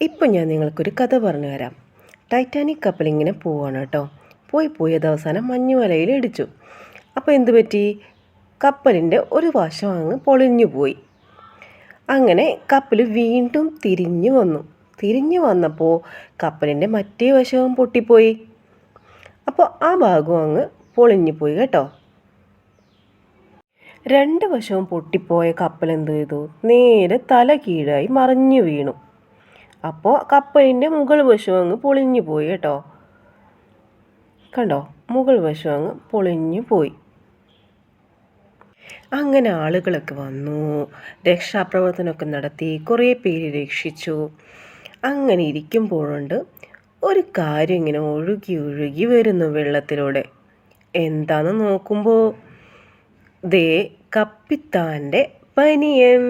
ഇപ്പം ഞാൻ നിങ്ങൾക്കൊരു കഥ പറഞ്ഞു തരാം. ടൈറ്റാനിക് കപ്പൽ ഇങ്ങനെ പോവാണ് കേട്ടോ. പോയി പോയി അത് അവസാനം മഞ്ഞുമലയിൽ ഇടിച്ചു. അപ്പോൾ എന്തു പറ്റി? കപ്പലിന്റെ ഒരു വശം അങ്ങ് പൊളിഞ്ഞു പോയി. അങ്ങനെ കപ്പൽ വീണ്ടും തിരിഞ്ഞു വന്നു. തിരിഞ്ഞു വന്നപ്പോൾ കപ്പലിന്റെ മറ്റേ വശവും പൊട്ടിപ്പോയി. അപ്പോൾ ആ ഭാഗവും അങ്ങ് പൊളിഞ്ഞു പോയി കേട്ടോ. രണ്ട് വശവും പൊട്ടിപ്പോയ കപ്പൽ എന്ത് ചെയ്തു? നേരെ തല കീഴായി മറിഞ്ഞു വീണു. അപ്പോൾ കപ്പലിന്റെ മുകൾ വശം അങ്ങ് പൊളിഞ്ഞു പോയി കേട്ടോ. കണ്ടോ? മുകൾ വശം അങ്ങ് പൊളിഞ്ഞു പോയി. അങ്ങനെ ആളുകളൊക്കെ വന്നു. രക്ഷാപ്രവർത്തനമൊക്കെ നടത്തി. കുറേ പേര് രക്ഷിച്ചു. അങ്ങനെ ഇരിക്കുമ്പോഴുണ്ട് ഒരു കാര്യം ഇങ്ങനെ ഒഴുകി ഒഴുകി വരുന്നു വെള്ളത്തിലൂടെ. എന്താന്ന് നോക്കുമ്പോൾ ദേ കപ്പിത്താന്റെ പനിയൻ.